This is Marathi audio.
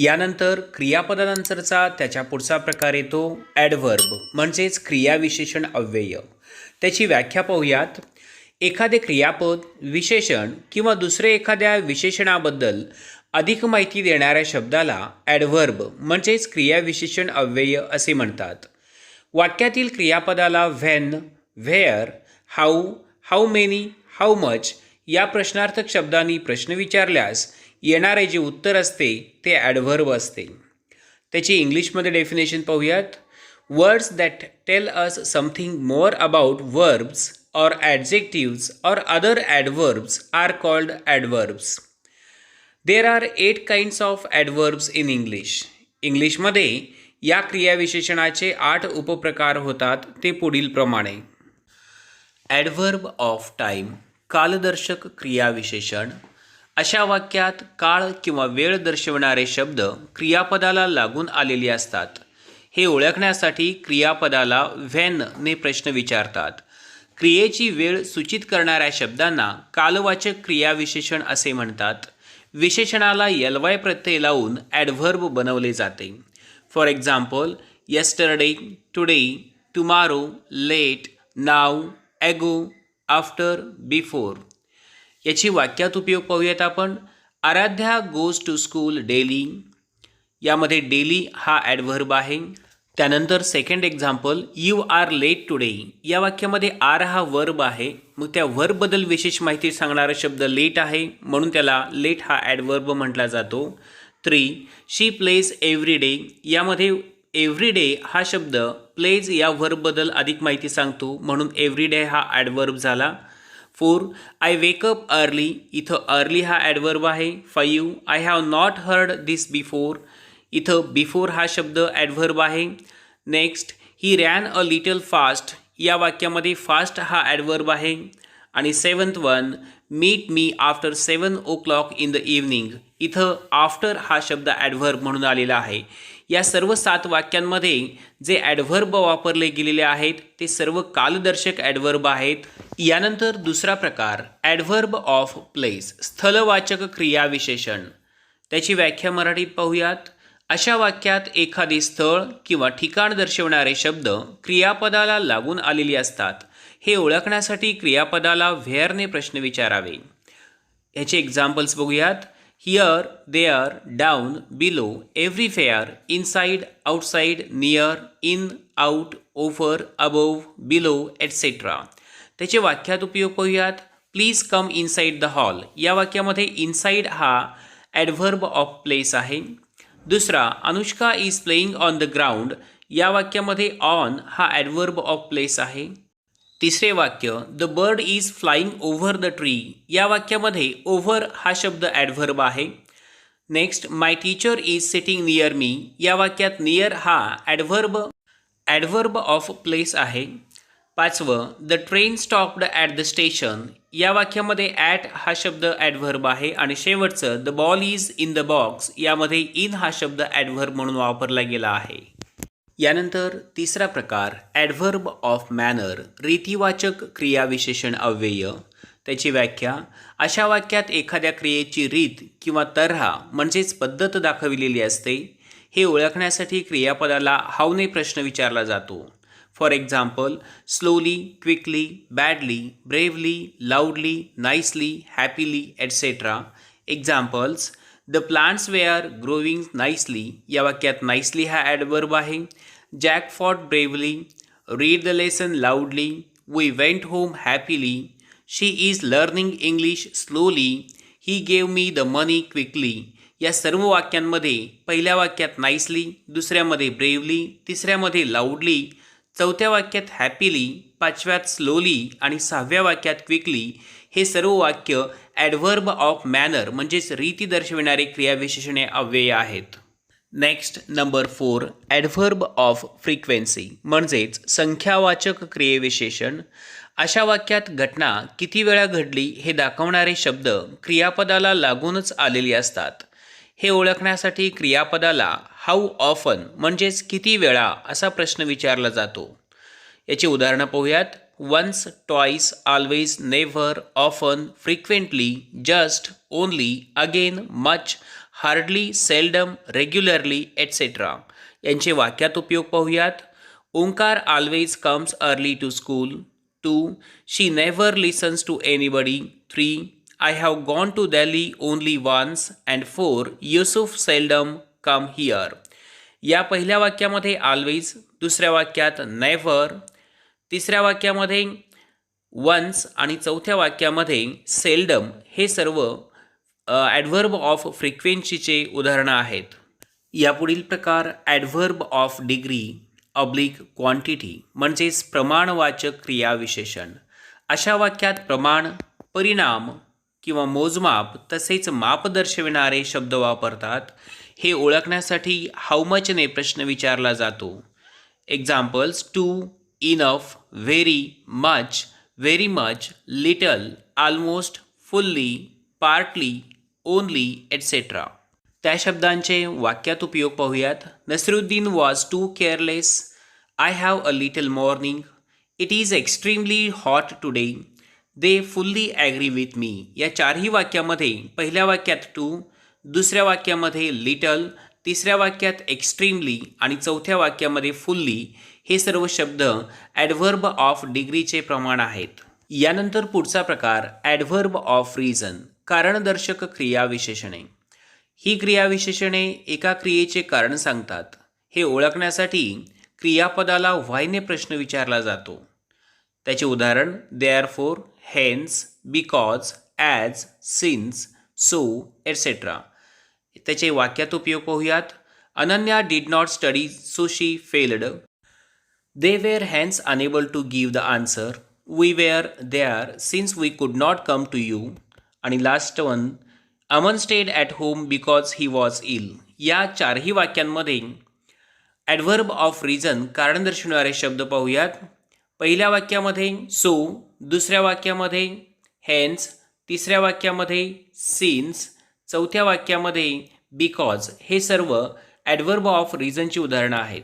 यानंतर क्रियापदानंतरचा त्याच्या पुढचा प्रकार येतो ॲडव्हर्ब म्हणजेच क्रियाविशेषण अव्यय. त्याची व्याख्या पाहूयात. एखादे क्रियापद विशेषण किंवा दुसरे एखाद्या विशेषणाबद्दल अधिक माहिती देणाऱ्या शब्दाला ॲडव्हर्ब म्हणजेच क्रियाविशेषण अव्यय असे म्हणतात. वाक्यातील क्रियापदाला when where how how many how much या प्रश्नार्थक शब्दांनी प्रश्न विचारल्यास येणारे जे उत्तर असते ते ॲडव्हर्ब असते. त्याची इंग्लिशमध्ये डेफिनेशन पाहूयात. Words that tell us something more about verbs or adjectives or other adverbs are called adverbs there are eight kinds of adverbs in English इंग्लिशमध्ये या क्रियाविशेषणाचे आठ उपप्रकार होतात ते पुढीलप्रमाणे ॲडव्हर्ब ऑफ टाईम कालदर्शक क्रियाविशेषण. अशा वाक्यात काळ किंवा वेळ दर्शवणारे शब्द क्रियापदाला लागून आलेले असतात. हे ओळखण्यासाठी क्रियापदाला व्हॅनने प्रश्न विचारतात. क्रियेची वेळ सूचित करणाऱ्या शब्दांना कालवाचक क्रियाविशेषण असे म्हणतात. विशेषणाला यलवाय प्रत्यय लावून ॲडव्हर्ब बनवले जाते. For example yesterday today tomorrow late now ago after before याची वाक्यात उपयोग पाहूयात आपण. Aaradhya goes to school daily यामध्ये डेली हा ॲडव्हर्ब आहे. त्यानंतर second example you are late today या वाक्यामध्ये आर हा वर्ब आहे. मग त्या वर्बबद्दल विशेष माहिती सांगणारा शब्द लेट आहे. म्हणून त्याला लेट हा ॲडवर्ब म्हटला जातो. Three she pledge every day यामध्ये एव्हरी डे हा शब्द प्लेज या वर्बबद्दल अधिक माहिती सांगतो. म्हणून एव्हरी डे हा ॲडवर्ब झाला. Four I wake up early इथं अर्ली हा ॲडवर्ब आहे. Five I have not heard this before इथं बिफोर हा शब्द ॲडव्हर्ब आहे. Next he ran a little fast या वाक्यामध्ये फास्ट हा ॲडव्हर्ब आहे. आणि seventh one meet me after seven o'clock in the evening इथं आफ्टर हा शब्द ॲडव्हर्ब म्हणून आलेला आहे. या सर्व सात वाक्यांमध्ये जे ॲडव्हर्ब वापरले गेलेले आहेत ते सर्व कालदर्शक ॲडव्हर्ब आहेत. यानंतर दुसरा प्रकार ॲडव्हर्ब ऑफ प्लेस स्थलवाचक क्रियाविशेषण. त्याची व्याख्या मराठीत पाहूयात. अशा वाक्यात एखादे स्थळ किंवा ठिकाण दर्शवणारे शब्द क्रियापदाला लागून आलेले असतात. हे ओळखण्यासाठी क्रियापदाला व्हेअरने प्रश्न विचारावे. याचे एक्झाम्पल्स बघूयात. हिअर देअर डाऊन बिलो एव्हरी fair inside outside near in out over above below etcetera त्याचे वाक्यात उपयोग पाहूयात please come inside the hall या वाक्यामध्ये इनसाईड हा ॲडव्हर्ब ऑफ प्लेस आहे. दुसरा Anushka is playing on the ground या वाक्यामध्ये ऑन हा ॲडव्हर्ब ऑफ प्लेस आहे. तिसरे वाक्य the bird is flying over the tree या वाक्यामध्ये ओव्हर हा शब्द ॲडव्हर्ब आहे. Next my teacher is sitting near me या वाक्यात नियर हा ॲडव्हर्ब ॲडव्हर्ब ऑफ प्लेस आहे. पाचवं the train stopped at the station या वाक्यामध्ये ॲट हा शब्द ॲडव्हर्ब आहे आणि शेवटचं the ball is in the box यामध्ये इन हा शब्द ॲडव्हर्ब म्हणून वापरला गेला आहे. यानंतर तिसरा प्रकार ॲडव्हर्ब ऑफ मॅनर रीतीवाचक क्रियाविशेषण अव्यय. त्याची व्याख्या अशा वाक्यात एखाद्या क्रियेची रीत किंवा तऱ्हा म्हणजेच पद्धत दाखविलेली असते हे ओळखण्यासाठी क्रियापदाला हावने प्रश्न विचारला जातो. For example slowly quickly badly bravely loudly nicely happily etcetera examples the plants were are growing nicely या वाक्यात नाईसली हा ॲडवर्ब आहे. Jack fought bravely read the lesson loudly we went home happily she is learning English slowly he gave me the money quickly या सर्व वाक्यांमध्ये पहिल्या वाक्यात नाईसली दुसऱ्यामध्ये ब्रेवली तिसऱ्यामध्ये लाऊडली चौथ्या वाक्यात हॅपीली पाचव्यात स्लोली आणि सहाव्या वाक्यात क्विकली हे सर्व वाक्य ॲडव्हर्ब ऑफ मॅनर म्हणजेच रीती दर्शविणारे क्रियाविशेषणे अव्यय आहेत. Next number four adverb of frequency म्हणजेच संख्यावाचक क्रियेविशेषण. अशा वाक्यात घटना किती वेळा घडली हे दाखवणारे शब्द क्रियापदाला लागूनच आलेले असतात. हे ओळखण्यासाठी क्रियापदाला हाऊ ऑफन म्हणजेच किती वेळा असा प्रश्न विचारला जातो. याची उदाहरणं पाहूयात. Once twice always never often frequently just only again much hardly seldom regularly etcetera यांचे वाक्यात उपयोग पाहूयात. Omkar always comes early to school two she never listens to anybody three I have gone to Delhi only once and four Yusuf seldom come here. या पहिल्या वाक्यामध्ये ऑलवेज दुसऱ्या वाक्यात नेव्हर तिसऱ्या वाक्यामध्ये वन्स आणि चौथ्या वाक्यामध्ये सेल्डम हे सर्व ॲडव्हर्ब ऑफ फ्रिक्वेन्सीचे उदाहरणं आहेत यापुढील प्रकार adverb of degree oblique quantity म्हणजेच प्रमाणवाचक क्रियाविशेषण अशा वाक्यात प्रमाण परिणाम किंवा मोजमाप तसेच माप दर्शविणारे शब्द वापरतात हे ओळखण्यासाठी हाऊ मचने प्रश्न विचारला जातो. Examples too enough very much very much little almost fully partly only etcetera त्या शब्दांचे वाक्यात उपयोग पाहूयात. Nasruddin was too careless I have a little morning it is extremely hot today they fully agree with me या चारही वाक्यामध्ये पहिल्या वाक्यात टू दुसऱ्या वाक्यामध्ये लिटल तिसऱ्या वाक्यात एक्स्ट्रीमली आणि चौथ्या वाक्यामध्ये फुल्ली हे सर्व शब्द ॲडव्हर्ब ऑफ डिग्रीचे प्रमाण आहेत. यानंतर पुढचा प्रकार ॲडव्हर्ब ऑफ रिझन कारणदर्शक क्रियाविशेषणे ही क्रियाविशेषणे एका क्रियेचे कारण सांगतात. हे ओळखण्यासाठी क्रियापदाला व्हायने प्रश्न विचारला जातो. त्याचे उदाहरण therefore hence because as since so etcetera त्याचे वाक्यात उपयोग पाहूयात. Ananya did not study so she failed they were hence unable to give the answer we were there since we could not come to you आणि last one Aman stayed at home because he was ill या चारही वाक्यांमध्ये ॲडव्हर्ब ऑफ रिझन कारण दर्शवणारे शब्द पाहूयात. पहिल्या वाक्यामध्ये सो दुसऱ्या वाक्यामध्ये हेन्स तिसऱ्या वाक्यामध्ये सिन्स चौथ्या वाक्यामध्ये बिकॉज हे सर्व ॲडव्हर्ब ऑफ रिझनची उदाहरणं आहेत.